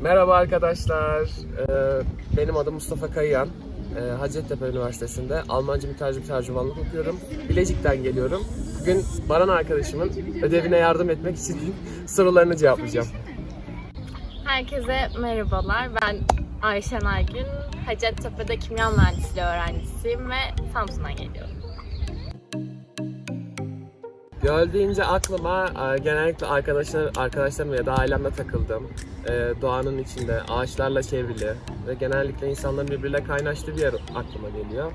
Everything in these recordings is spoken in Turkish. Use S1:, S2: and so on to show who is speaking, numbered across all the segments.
S1: Merhaba arkadaşlar. Ee, benim adım Mustafa Kayıyan. Ee, Hacettepe Üniversitesi'nde Almanca mütercim tercümanlık okuyorum. Bilecik'ten geliyorum. Bugün Baran arkadaşımın ödevine yardım etmek için sorularını cevaplayacağım.
S2: Herkese merhabalar. Ben Ayşen Aygün. Hacettepe'de kimya mühendisliği öğrencisiyim ve Samsun'dan geliyorum.
S1: Göl deyince aklıma e, genellikle arkadaşlar, arkadaşlarımla ya da ailemle takıldığım, e, doğanın içinde, ağaçlarla çevrili ve genellikle insanların birbiriyle kaynaştığı bir yer aklıma geliyor.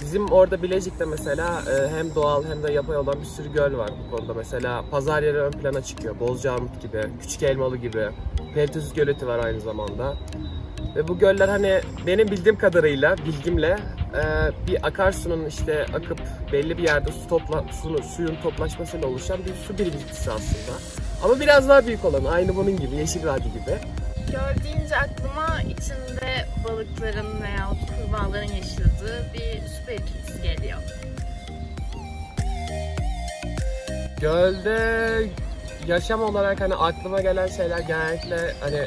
S1: Bizim orada Bilecik'te mesela e, hem doğal hem de yapay olan bir sürü göl var bu konuda. Mesela pazar yeri ön plana çıkıyor. Bozcaademut gibi, Küçük Elmalı gibi. Peritus Göleti var aynı zamanda. Ve bu göller hani benim bildiğim kadarıyla, bilgimle e, bir akarsunun işte akıp belli bir yerde su topla, su, suyun toplaşmasıyla oluşan bir su birikintisi aslında. Ama biraz daha büyük olan, aynı bunun gibi, Yeşil Vadi gibi.
S2: Göl deyince aklıma içinde balıkların veya kurbağaların yaşadığı bir su birikintisi geliyor.
S1: Gölde yaşam olarak hani aklıma gelen şeyler genellikle hani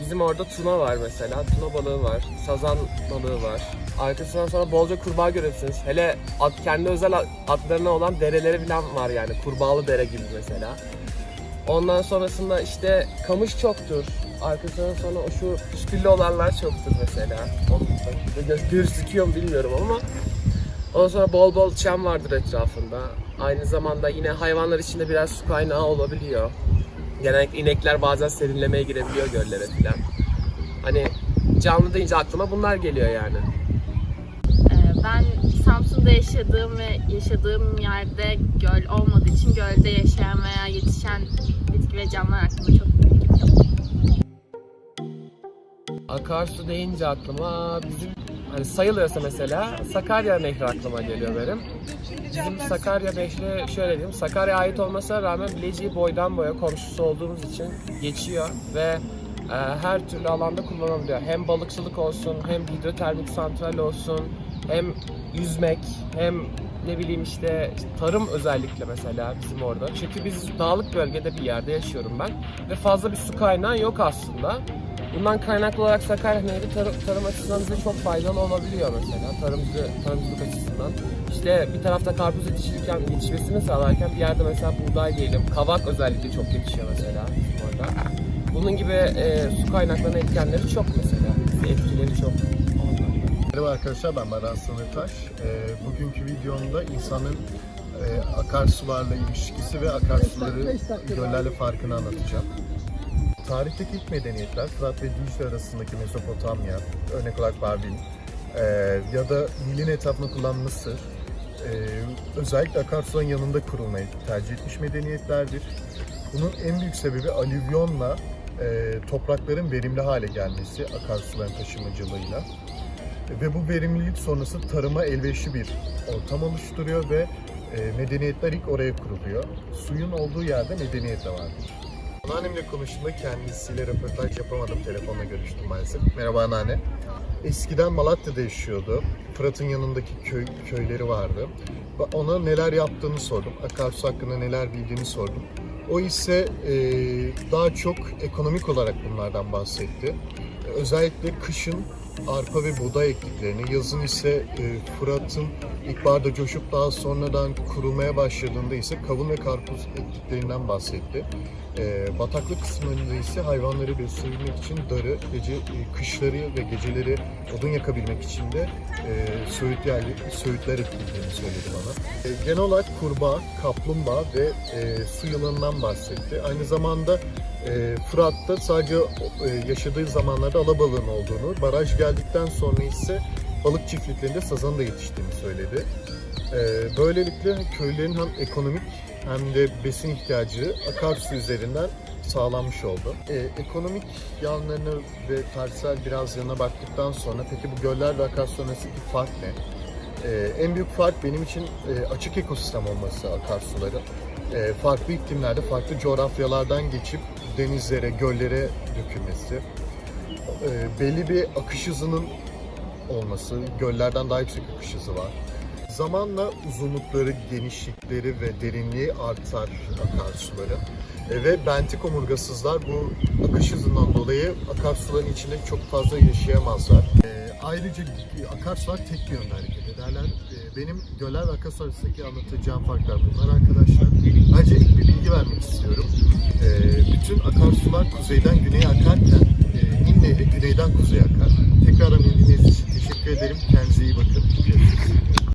S1: bizim orada tuna var mesela. Tuna balığı var, sazan balığı var. Arkasından sonra bolca kurbağa görürsünüz. Hele at, kendi özel adlarına olan dereleri falan var yani. Kurbağalı dere gibi mesela. Ondan sonrasında işte kamış çoktur. Arkasından sonra o şu püsküllü olanlar çoktur mesela. Onu gözüküyor mu bilmiyorum ama Ondan sonra bol bol çam vardır etrafında. Aynı zamanda yine hayvanlar içinde biraz su kaynağı olabiliyor. Genellikle inekler bazen serinlemeye girebiliyor göllere filan. Hani canlı deyince aklıma bunlar geliyor yani.
S2: Ee, Ben Samsun'da yaşadığım ve yaşadığım yerde göl olmadığı için gölde yaşayan veya yetişen bitki ve canlılar hakkında çok bilgim yok.
S1: Akarsu deyince aklıma bizim hani sayılırsa mesela Sakarya Nehri aklıma geliyor benim. Bizim Sakarya Nehri şöyle diyeyim, Sakarya'ya ait olmasına rağmen Bilecik'i boydan boya komşusu olduğumuz için geçiyor ve e, her türlü alanda kullanılabiliyor. Hem balıkçılık olsun, hem hidrotermik santral olsun, hem yüzmek, hem ne bileyim işte tarım özellikle mesela bizim orada. Çünkü biz dağlık bölgede bir yerde yaşıyorum ben ve fazla bir su kaynağı yok aslında. Bundan kaynaklı olarak Sakarya Nehri tarım, tarım açısından bize çok faydalı olabiliyor mesela tarımcı, tarımcılık açısından. İşte bir tarafta karpuz yetiştirirken, yetişmesini sağlarken bir yerde mesela buğday diyelim, kavak özellikle çok yetişiyor mesela orada. Bunun gibi e, su kaynaklarına etkenleri çok mesela, etkileri çok.
S3: Merhaba arkadaşlar ben Baran Sınırtaş. Ee, bugünkü videomda insanın e, akarsularla ilişkisi ve akarsuları göllerle farkını anlatacağım. Tarihteki ilk medeniyetler Fırat ve Dicle arasındaki Mezopotamya, örnek olarak Babil e, ya da Nil'in etrafında kullanılan Mısır e, özellikle akarsuların yanında kurulmayı tercih etmiş medeniyetlerdir. Bunun en büyük sebebi alüvyonla e, toprakların verimli hale gelmesi akarsuların taşımacılığıyla ve bu verimlilik sonrası tarıma elverişli bir ortam oluşturuyor ve e, medeniyetler ilk oraya kuruluyor. Suyun olduğu yerde medeniyet de vardır. Anneannemle konuştuğumda kendisiyle röportaj yapamadım. Telefonla görüştüm maalesef. Merhaba anneanne. Eskiden Malatya'da yaşıyordu. Fırat'ın yanındaki köy, köyleri vardı. Ona neler yaptığını sordum. Akarsu hakkında neler bildiğini sordum. O ise e, daha çok ekonomik olarak bunlardan bahsetti. Özellikle kışın arpa ve buğday ektiklerini, yazın ise e, Fırat'ın ilkbaharda coşup daha sonradan kurulmaya başladığında ise kavun ve karpuz ektiklerinden bahsetti. E, bataklık kısmında ise hayvanları besleyebilmek için darı, gece e, kışları ve geceleri odun yakabilmek için de e, söğüt yerli, söğütler ekildiğini söyledi bana. E, genel olarak kurbağa, kaplumbağa ve e, su yılanından bahsetti. Aynı zamanda e, Fırat'ta sadece e, yaşadığı zamanlarda alabalığın olduğunu, baraj geldikten sonra ise balık çiftliklerinde sazan da yetiştiğini söyledi. E, böylelikle köylerin hem ekonomik hem de besin ihtiyacı akarsu üzerinden sağlanmış oldu. E, ekonomik yanlarını ve tarihsel biraz yanına baktıktan sonra peki bu göller ve akarsu arasındaki fark ne? Ee, en büyük fark benim için e, açık ekosistem olması akarsuların. Ee, farklı iklimlerde, farklı coğrafyalardan geçip denizlere, göllere dökülmesi. Ee, belli bir akış hızının olması, göllerden daha yüksek akış hızı var. Zamanla uzunlukları, genişlikleri ve derinliği artar akarsuların. E, ve bentik omurgasızlar bu akış hızından dolayı akarsuların içinde çok fazla yaşayamazlar. Ee, ayrıca akarsular tek yönlü hareket ederler. Ee, benim göller ve akarsu arasındaki anlatacağım farklar bunlar arkadaşlar. Ayrıca ilk bir bilgi vermek istiyorum. Ee, bütün akarsular kuzeyden güneye akarken e, Nil Nehri güneyden kuzeye akar. Tekrardan dinlediğiniz için teşekkür ederim. Kendinize iyi bakın.